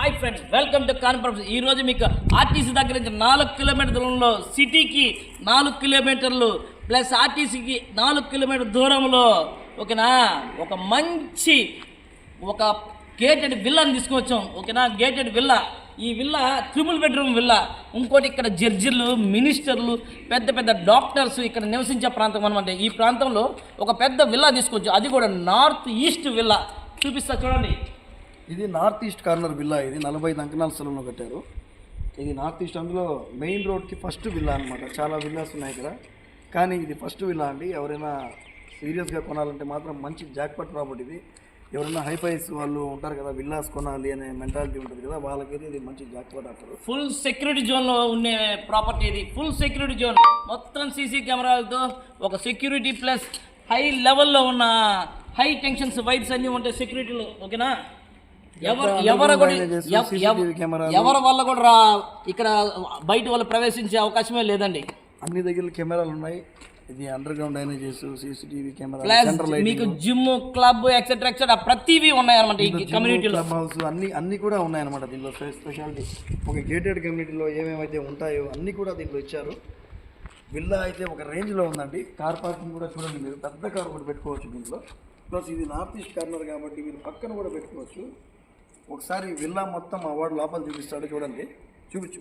Hi friends welcome to conference ఈ రోజు మీకు ఆర్టీసీ దగ్గర నుంచి నాలుగు కిలోమీటర్ దూరంలో సిటీకి నాలుగు కిలోమీటర్లు ప్లస్ ఆర్టీసీకి నాలుగు కిలోమీటర్ దూరంలో ఓకేనా ఒక మంచి ఒక గేటెడ్ విల్లాని తీసుకువచ్చాం ఓకేనా గేటెడ్ విల్లా. ఈ విల్లా త్రిపుల్ బెడ్రూమ్ విల్లా. ఇంకోటి ఇక్కడ జడ్జిలు మినిస్టర్లు పెద్ద పెద్ద డాక్టర్స్ ఇక్కడ నివసించే ప్రాంతం అనమాట ఈ ప్రాంతంలో ఒక పెద్ద విల్లా తీసుకొచ్చాం. అది కూడా నార్త్ ఈస్ట్ విల్లా. చూపిస్తా చూడండి. ఇది నార్త్ ఈస్ట్ కార్నర్ విల్లా ఇది. నలభై ఐదు అంకణాల స్థలంలో కట్టారు. ఇది నార్త్ ఈస్ట్ అందులో మెయిన్ రోడ్కి ఫస్ట్ విల్లా అనమాట చాలా విల్లాస్ ఉన్నాయి ఇక్కడ. కానీ ఇది ఫస్ట్ విల్లా అండి. ఎవరైనా సీరియస్గా కొనాలంటే మాత్రం మంచి జాక్పాట్ ప్రాపర్టీ ఇది. ఎవరైనా హైఫైస్ వాళ్ళు ఉంటారు కదా విల్లాస్ కొనాలి అనే మెంటాలిటీ ఉంటుంది కదా వాళ్ళకైతే ఇది మంచి జాక్పాట్ అంటారు ఫుల్ సెక్యూరిటీ జోన్లో ఉండే ప్రాపర్టీ ఇది. Full security zone. మొత్తం సీసీ కెమెరాలతో ఒక సెక్యూరిటీ ప్లస్ హై లెవెల్లో ఉన్న హై టెన్షన్స్ వైబ్స్ అన్నీ ఉంటాయి సెక్యూరిటీలో ఓకేనా? ఎవరు ఎవరు కూడా వల్ల కూడా రా ఇక్కడ బయట వాళ్ళు ప్రవేశించే అవకాశమే లేదండి. అన్ని దగ్గర కెమెరాలు ఉన్నాయి. ఇది underground drainages CCTV camera మీకు జిమ్ క్లబ్ ఎక్సెట్రా ఎక్సెట్రా ప్రతివి ఉన్నాయన్నమాట ఈ కమ్యూనిటీలో క్లబ్ హౌస్ అన్ని అన్ని కూడా ఉన్నాయన్నమాట దీనిలో స్పె- స్పెషాలిటీ ఒక గేటెడ్ కమ్యూనిటీలో ఏమేమైతే ఉంటాయో అన్ని కూడా దీంట్లో ఇచ్చారు. విల్లా అయితే ఒక రేంజ్లో ఉందండి. కార్ పార్కింగ్ కూడా చూడండి మీరు. పెద్ద కార్ కూడా పెట్టుకోవచ్చు దీంట్లో ప్లస్ ఇది నార్త్ ఈస్ట్ కార్నర్ కాబట్టి మీరు పక్కన కూడా పెట్టుకోవచ్చు. ఒకసారి విల్లా మొత్తం ఆ వాడు లోపల చూపిస్తాడు చూడండి. చూపించు.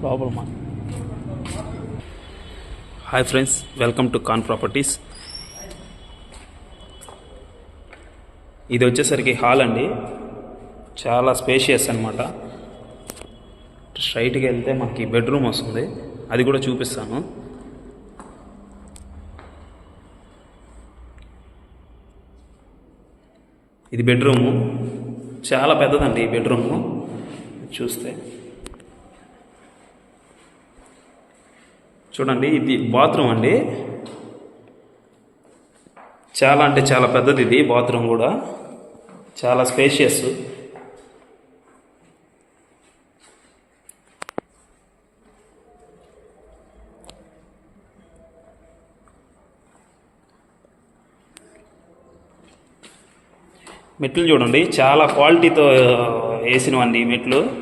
ప్రాబ్లమా hi friends welcome to con properties. ఇది వచ్చేసరికి హాల్ అండి. చాలా స్పేషియస్ అనమాట స్ట్రైట్గా వెళ్తే మనకి బెడ్రూమ్ వస్తుంది. అది కూడా చూపిస్తాను. ఇది బెడ్రూము. చాలా పెద్దదండి ఈ బెడ్రూము. చూస్తే. చూడండి ఇది బాత్రూమ్ అండి. చాలా అంటే చాలా పెద్దది ఇది బాత్రూమ్ కూడా. చాలా స్పేషియస్. మెట్లు చూడండి. చాలా క్వాలిటీతో వేసినవండి ఈ మెట్లు.